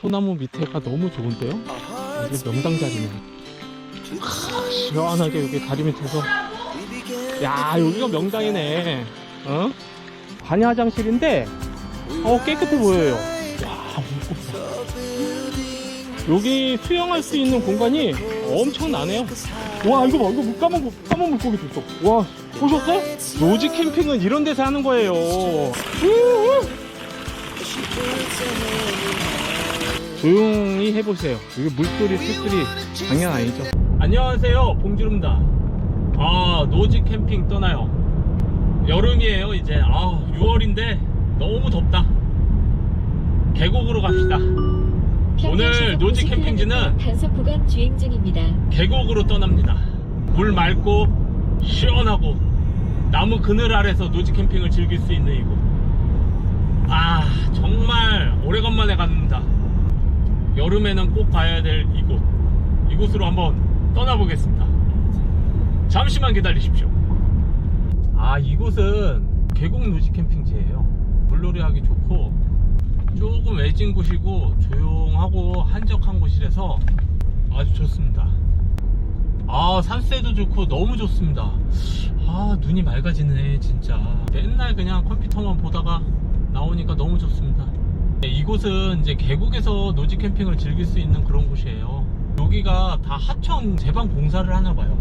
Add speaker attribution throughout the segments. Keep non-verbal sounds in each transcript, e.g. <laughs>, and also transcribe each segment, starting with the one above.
Speaker 1: 소나무 밑에가 너무 좋은데요? 이게 명당 자리네. 하, 시원하게 여기 다리 밑에서. 야, 여기가 명당이네. 어? 반야 화장실인데, 어, 깨끗해 보여요. 와. 여기 수영할 수 있는 공간이 엄청나네요. 와, 이거 봐. 이거 까만, 물- 까만 물고기도 있어. 와, 보셨어요? 노지 캠핑은 이런 데서 하는 거예요. 우우. 조용히 해보세요. 이게 물소리, 새소리 장난 아니죠? 안녕하세요. 봉주름다. 아, 노지 캠핑 떠나요. 여름이에요, 이제. 아, 6월인데 너무 덥다. 계곡으로 갑시다. 오늘 노지 캠핑지는
Speaker 2: 단속 구간 주행 중입니다.
Speaker 1: 계곡으로 떠납니다. 물 맑고 시원하고 나무 그늘 아래서 노지 캠핑을 즐길 수 있는 이곳. 아 정말 오래간만에 갑니다. 여름에는 꼭 가야 될 이곳. 이곳으로 한번 떠나보겠습니다. 잠시만 기다리십시오. 아 이곳은 계곡 노지 캠핑지예요. 물놀이 하기 좋고 조금 외진 곳이고 조용하고 한적한 곳이라서 아주 좋습니다. 아 산세도 좋고 너무 좋습니다. 아 눈이 맑아지네 진짜. 맨날 그냥 컴퓨터만 보다가 나오니까 너무 좋습니다. 네, 이곳은 이제 계곡에서 노지 캠핑을 즐길 수 있는 그런 곳이에요. 여기가 다 하천 제방 공사를 하나 봐요.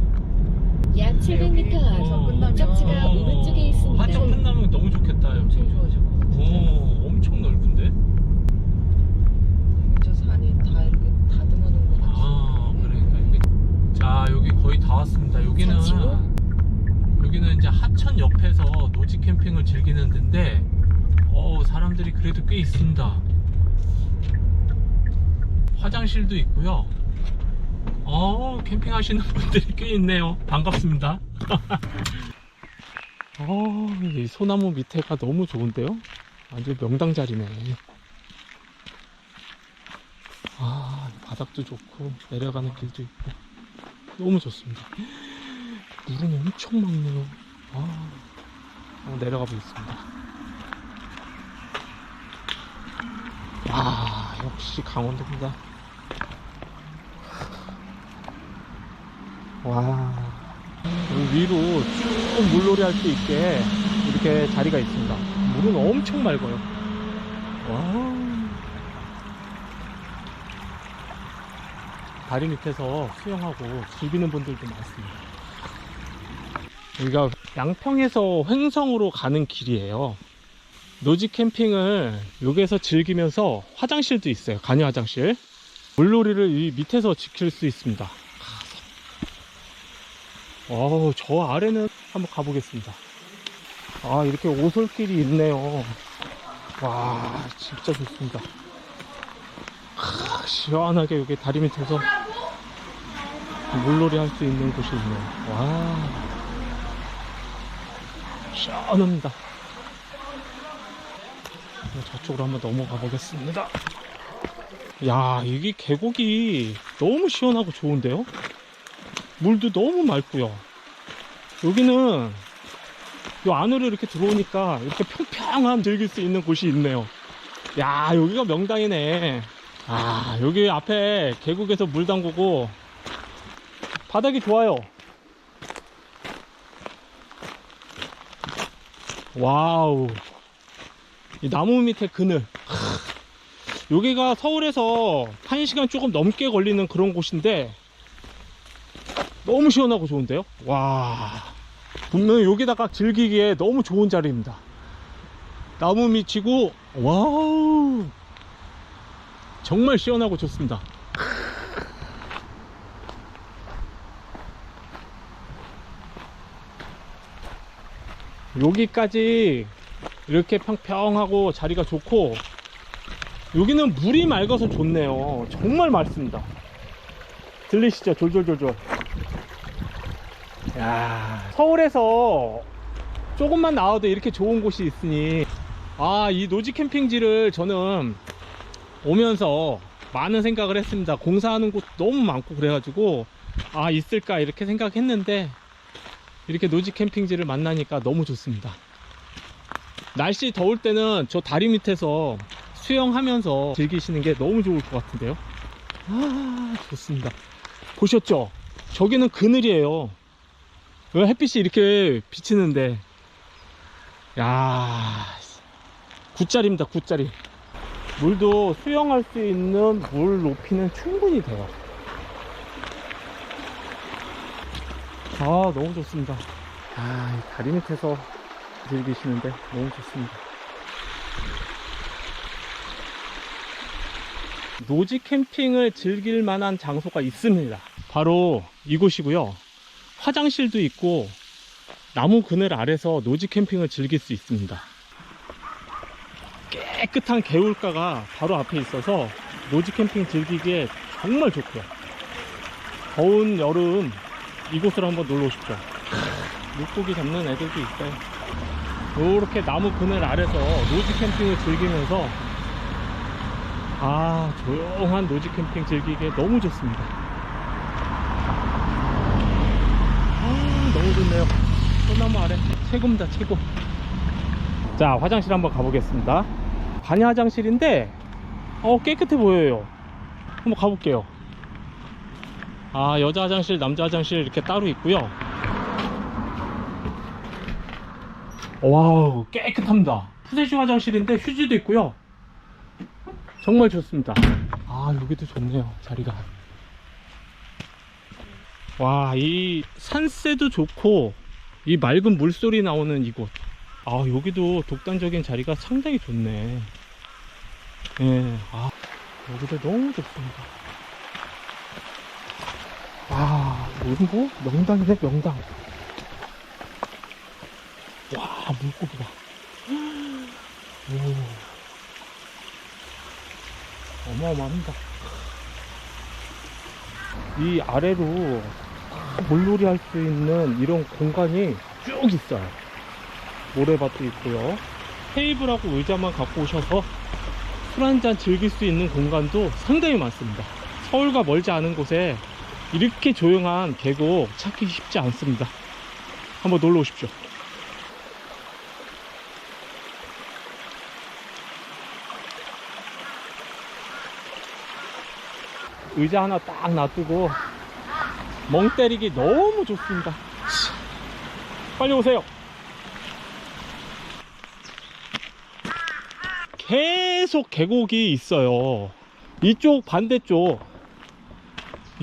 Speaker 2: 약 700m
Speaker 1: 어,
Speaker 2: 앞 목적지가
Speaker 1: 어,
Speaker 2: 오른쪽에 있습니다.
Speaker 1: 하천 끝나면 너무 좋겠다 여기.
Speaker 3: 엄청 좋아질 것 같아.
Speaker 1: 오 엄청 넓은데?
Speaker 3: 저 산이 다 이렇게 다듬어 놓은 것 같아.
Speaker 1: 아 그러니까 이게 자 여기 거의 다 왔습니다 여기는. 여기는 이제 하천 옆에서 노지 캠핑을 즐기는 데인데 어 사람들이 그래도 꽤 있습니다. 화장실도 있고요. 어 캠핑 하시는 분들이 꽤 있네요. 반갑습니다. <laughs> 어 이 소나무 밑에가 너무 좋은데요? 완전 명당 자리네. 아 바닥도 좋고 내려가는 길도 있고. 너무 좋습니다. 물은 엄청 많네요. 아 내려가 보겠습니다 와 역시 강원도입니다. 와. 위로 쭉 물놀이 할 수 있게 이렇게 자리가 있습니다. 물은 엄청 맑아요. 와. 다리 밑에서 수영하고 즐기는 분들도 많습니다. 여기가 양평에서 횡성으로 가는 길이에요. 노지 캠핑을 여기에서 즐기면서 화장실도 있어요. 간이 화장실. 물놀이를 이 밑에서 지킬 수 있습니다. 어우, 저 아래는 한번 가보겠습니다. 아, 이렇게 오솔길이 있네요. 와, 진짜 좋습니다. 아, 시원하게 여기 다리 밑에서 물놀이 할 수 있는 곳이 있네요. 와. 시원합니다. 저쪽으로 한번 넘어가 보겠습니다. 야, 여기 계곡이 너무 시원하고 좋은데요? 물도 너무 맑고요. 여기는 이 안으로 이렇게 들어오니까 이렇게 평평한 즐길 수 있는 곳이 있네요. 야, 여기가 명당이네. 아, 여기 앞에 계곡에서 물 담그고 바닥이 좋아요. 와우. 이 나무 밑에 그늘. 하, 여기가 서울에서 1시간 조금 넘게 걸리는 그런 곳인데 너무 시원하고 좋은데요? 와. 분명히 여기다가 즐기기에 너무 좋은 자리입니다. 나무 밑이고 와우. 정말 시원하고 좋습니다. 여기까지 이렇게 평평하고 자리가 좋고 여기는 물이 맑아서 좋네요. 정말 맑습니다. 들리시죠? 졸졸졸졸. 야, 서울에서 조금만 나와도 이렇게 좋은 곳이 있으니 아, 이 노지 캠핑지를 저는 오면서 많은 생각을 했습니다. 공사하는 곳 너무 많고 그래가지고 아 있을까 이렇게 생각했는데 이렇게 노지 캠핑지를 만나니까 너무 좋습니다. 날씨 더울 때는 저 다리 밑에서 수영하면서 즐기시는 게 너무 좋을 것 같은데요. 아, 좋습니다. 보셨죠? 저기는 그늘이에요. 왜 햇빛이 이렇게 비치는데. 야, 굿자리입니다, 굿자리. 물도 수영할 수 있는 물 높이는 충분히 돼요. 아, 너무 좋습니다. 아, 이 다리 밑에서 즐기시는데 너무 좋습니다. 노지 캠핑을 즐길 만한 장소가 있습니다. 바로 이곳이고요. 화장실도 있고 나무 그늘 아래서 노지 캠핑을 즐길 수 있습니다. 깨끗한 개울가가 바로 앞에 있어서 노지 캠핑 즐기기에 정말 좋고요. 더운 여름 이곳으로 한번 놀러 오십시오. 물고기 잡는 애들도 있어요. 이렇게 나무 그늘 아래서 노지 캠핑을 즐기면서 아 조용한 노지 캠핑 즐기기에 너무 좋습니다. 아 너무 좋네요. 소나무 아래 최고입니다 최고. 자 화장실 한번 가보겠습니다. 반야 화장실인데 어 깨끗해 보여요. 한번 가볼게요. 아 여자 화장실 남자 화장실 이렇게 따로 있고요. 와우 깨끗합니다. 푸세시 화장실인데 휴지도 있고요. 정말 좋습니다. 아 여기도 좋네요 자리가. 와 이 산세도 좋고 이 맑은 물소리 나오는 이곳. 아 여기도 독단적인 자리가 상당히 좋네. 예, 아 여기도 너무 좋습니다. 아, 무슨 뭐 명당이네 명당. 와 물고기다. 오. 어마어마합니다. 이 아래로 물놀이 할 수 있는 이런 공간이 쭉 있어요. 모래밭도 있고요. 테이블하고 의자만 갖고 오셔서 술 한잔 즐길 수 있는 공간도 상당히 많습니다. 서울과 멀지 않은 곳에 이렇게 조용한 계곡 찾기 쉽지 않습니다. 한번 놀러 오십시오. 의자 하나 딱 놔두고 멍 때리기 너무 좋습니다. 빨리 오세요. 계속 계곡이 있어요. 이쪽 반대쪽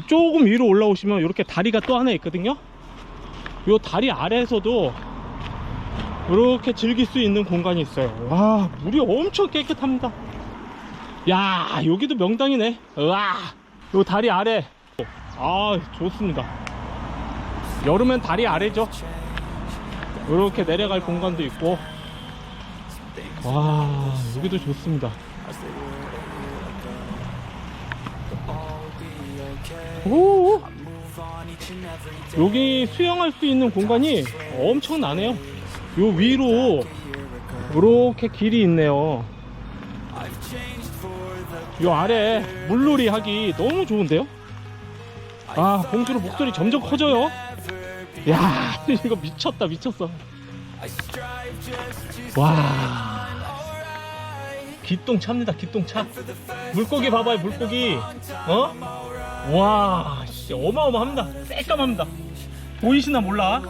Speaker 1: 조금 위로 올라오시면 이렇게 다리가 또 하나 있거든요. 이 다리 아래에서도 이렇게 즐길 수 있는 공간이 있어요. 와 물이 엄청 깨끗합니다. 야 여기도 명당이네. 와. 요 다리 아래. 아 좋습니다. 여름엔 다리 아래죠? 이렇게 내려갈 공간도 있고. 와 여기도 좋습니다. 오 여기 수영할 수 있는 공간이 엄청나네요. 요 위로 이렇게 길이 있네요 요 아래 물놀이 하기 너무 좋은데요? 아 봉주로 목소리 점점 커져요? 야 <laughs> 이거 미쳤다 미쳤어. 와. 기똥 찹니다 기똥 차. 물고기 봐봐요 물고기. 어? 와 씨, 어마어마합니다. 새까맣니다. 보이시나 몰라?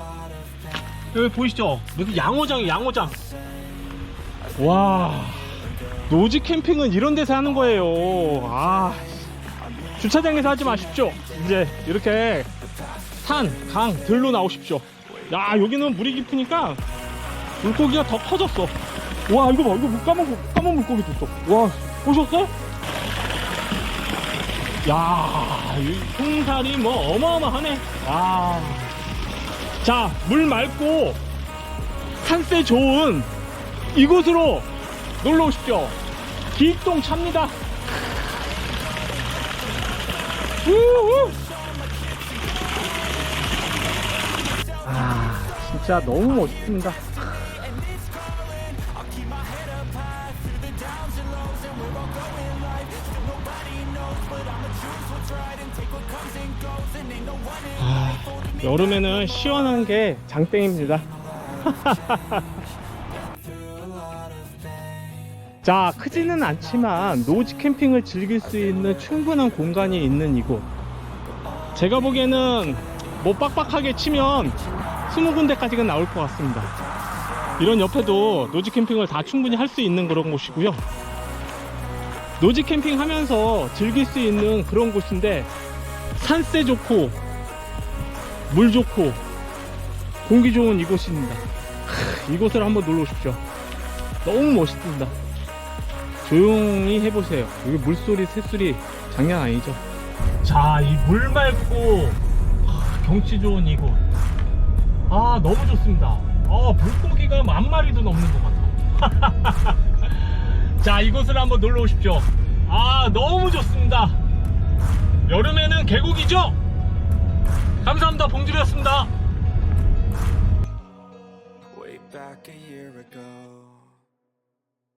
Speaker 1: 여기 보이시죠? 무슨 양호장이 양호장. 와 노지 캠핑은 이런 데서 하는 거예요. 아, 주차장에서 하지 마십시오. 이제 이렇게 산, 강, 들로 나오십시오. 야, 여기는 물이 깊으니까 물고기가 더 커졌어. 와, 이거 봐. 이거 물 까만, 까만 물고기도 있어. 와, 보셨어? 야, 이 홍살이 뭐 어마어마하네. 와. 자, 물 맑고 산세 좋은 이곳으로 놀러 오십시오. 길동 찹니다. 우후. 아, 진짜 너무 멋있습니다. 아, 여름에는 시원한 게 장땡입니다. <laughs> 자, 크지는 않지만 노지 캠핑을 즐길 수 있는 충분한 공간이 있는 이곳. 제가 보기에는 뭐 빡빡하게 치면 20군데까지가 나올 것 같습니다. 이런 옆에도 노지 캠핑을 다 충분히 할 수 있는 그런 곳이고요. 노지 캠핑 하면서 즐길 수 있는 그런 곳인데 산세 좋고 물 좋고 공기 좋은 이곳입니다. 크, 이곳을 한번 놀러 오십시오. 너무 멋있습니다. 조용히 해보세요. 여기 물소리, 새소리 장난 아니죠? 자, 이 물 맑고 아, 경치 좋은 이곳. 아, 너무 좋습니다. 아, 물고기가 만 마리도 넘는 것 같아. <laughs> 자, 이곳을 한번 놀러 오십시오. 아, 너무 좋습니다. 여름에는 계곡이죠? 감사합니다. 봉준이었습니다.